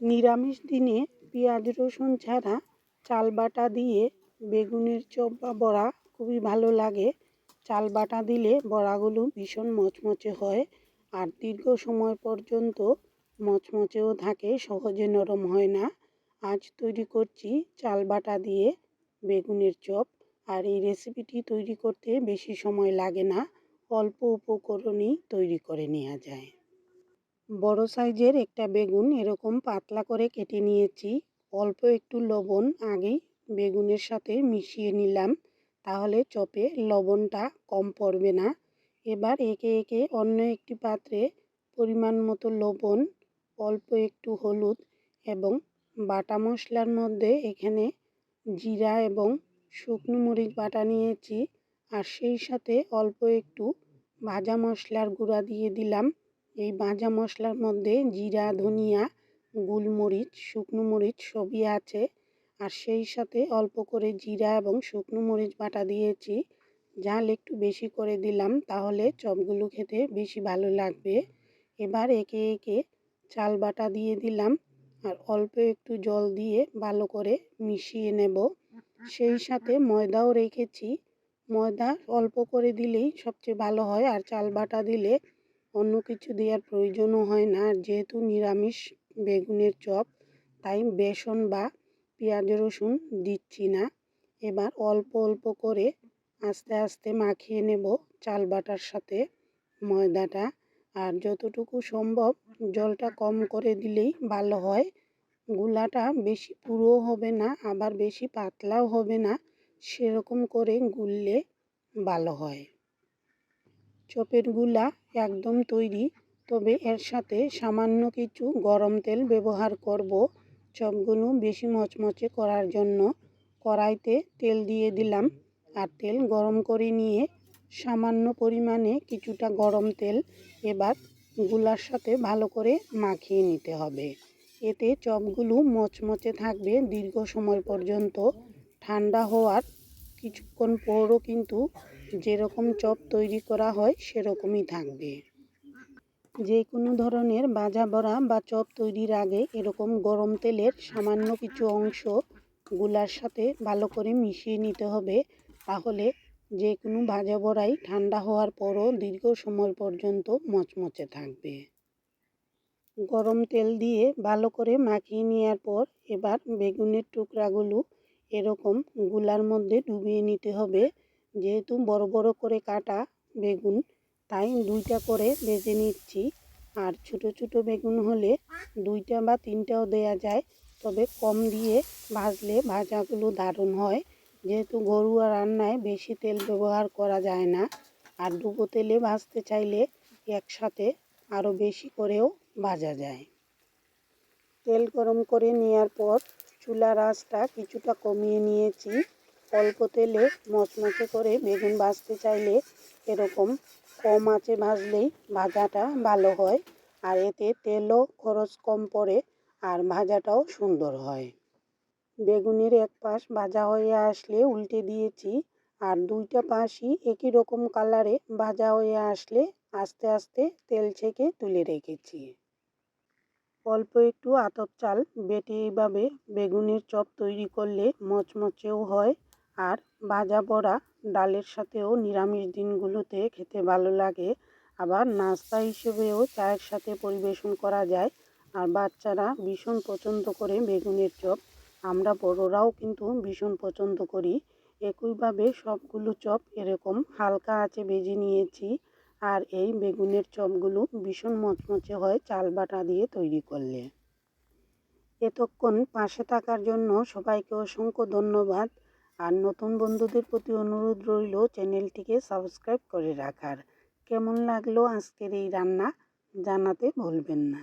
নিরামিষ দিনে পেঁয়াজ, রসুন ছাড়া চাল বাটা দিয়ে বেগুনের চপ বা বড়া খুবই ভালো লাগে। চাল বাটা দিলে বড়াগুলো ভীষণ মচমচে হয় আর দীর্ঘ সময় পর্যন্ত মচমচেও থাকে, সহজে নরম হয় না। আজ তৈরি করছি চাল বাটা দিয়ে বেগুনের চপ আর এই রেসিপিটি তৈরি করতে বেশি সময় লাগে না, অল্প উপকরণেই তৈরি করে নেওয়া যায়। বড় সাইজের একটা বেগুন এরকম পাতলা করে কেটে নিয়েছি। অল্প একটু লবণ আগেই বেগুনের সাথে মিশিয়ে নিলাম, তাহলে চপে লবণটা কম পড়বে না। এবার একে একে অন্য একটি পাত্রে পরিমাণ মতো লবণ, অল্প একটু হলুদ এবং বাটা মশলার মধ্যে এখানে জিরা এবং শুকনো মরিচ বাটা নিয়েছি। আর সেই সাথে অল্প একটু ভাজা মশলার গুঁড়া দিয়ে দিলাম। এই ভাজা মশলার মধ্যে জিরা, ধনিয়া, গোলমরিচ, শুকনো মরিচ সবই আছে। আর সেই সাথে অল্প করে জিরা এবং শুকনো মরিচ বাটা দিয়েছি। ঝাল একটু বেশি করে দিলাম, তাহলে চপগুলো খেতে বেশি ভালো লাগবে। এবার একে একে চাল বাটা দিয়ে দিলাম। আর অল্প একটু জল দিয়ে ভালো করে মিশিয়ে নেব। সেই সাথে ময়দাও রেখেছি। ময়দা অল্প করে দিলেই সবচেয়ে ভালো হয়। আর চাল বাটা দিলে অন্য কিছু দেওয়ার প্রয়োজনও হয় না। আর যেহেতু নিরামিষ বেগুনের চপ, তাই বেসন বা পেঁয়াজ রসুন দিচ্ছি না। এবার অল্প অল্প করে আস্তে আস্তে মাখিয়ে নেব চাল বাটার সাথে ময়দাটা। আর যতটুকু সম্ভব জলটা কম করে দিলেই ভালো হয়। গুলাটা বেশি পুরো হবে না, আবার বেশি পাতলাও হবে না। সেরকম করে গুললে ভালো হয়। চপেরগুলা একদম তৈরি, তবে এর সাথে সামান্য কিছু গরম তেল ব্যবহার করব। চপগুলো বেশি মচমচে করার জন্য কড়াইতে তেল দিয়ে দিলাম। আর তেল গরম করে নিয়ে সামান্য পরিমাণে কিছুটা গরম তেল এবারগুলার সাথে ভালো করে মাখিয়ে নিতে হবে। এতে চপগুলো মচমচে থাকবে দীর্ঘ সময় পর্যন্ত। ঠান্ডা হওয়ার কিছুক্ষণ পরও কিন্তু যেরকম চপ তৈরি করা হয়, সেরকমই থাকবে। যে কোনো ধরনের ভাজা বড়া বা চপ তৈরির আগে এরকম গরম তেলের সামান্য কিছু অংশগুলার সাথে ভালো করে মিশিয়ে নিতে হবে। তাহলে যে কোনো ভাজা বড়াই ঠান্ডা হওয়ার পরও দীর্ঘ সময় পর্যন্ত মচমচে থাকবে। গরম তেল দিয়ে ভালো করে মাখিয়ে নেওয়ার পর এবার বেগুনের টুকরাগুলো এরকমগুলার মধ্যে ডুবিয়ে নিতে হবে। যেহেতু বড় বড় করে কাটা বেগুন, তাই দুইটা করে বেজে নিচ্ছি। আর ছোট ছোট বেগুন হলে দুইটা বা তিনটাও দেয়া যায়। তবে কম দিয়ে ভাজলে ভাজাগুলো দারুণ হয়। যেহেতু ঘরোয়া রান্নায় বেশি তেল ব্যবহার করা যায় না। আর ডুবো তেলে ভাজতে চাইলে একসাথে আরও বেশি করেও ভাজা যায়। তেল গরম করে নেওয়ার পর চুলার আঁচটা কিছুটা কমিয়ে নিয়েছি। অল্প তেলে মচমচে করে বেগুন ভাজতে চাইলে এরকম কম আঁচে ভাজলেই ভাজাটা ভালো হয়। আর এতে তেলও খরচ কম পড়ে আর ভাজাটাও সুন্দর হয়। বেগুনের এক পাশ ভাজা হয়ে আসলে উল্টে দিয়েছি আর দুইটা পাশই একই রকম কালারে ভাজা হয়ে আসলে আস্তে আস্তে তেল ছেঁকে তুলে রেখেছি। অল্প একটু আতপ চাল বেটে এইভাবে বেগুনের চপ তৈরি করলে মচমচেও হয়। আর ভাজা বড়া ডালের সাথেও নিরামিষ দিনগুলোতে খেতে ভালো লাগে। আবার নাস্তা হিসেবেও চায়ের সাথে পরিবেশন করা যায়। আর বাচ্চারা ভীষণ পছন্দ করে বেগুনের চপ। আমরা বড়রাও কিন্তু ভীষণ পছন্দ করি। একইভাবে সবগুলো চপ এরকম হালকা আঁচে ভেজে নিয়েছি। আর এই বেগুনের চপগুলো ভীষণ মচমচে হয় চাল বাটা দিয়ে তৈরি করলে। এতক্ষণ পাশে থাকার জন্য সবাইকে অসংখ্য ধন্যবাদ। আর নতুন বন্ধুদের প্রতি অনুরোধ রইল চ্যানেলটিকে সাবস্ক্রাইব করে রাখার। কেমন লাগল আজকের এই রান্না জানাতে ভুলবেন না।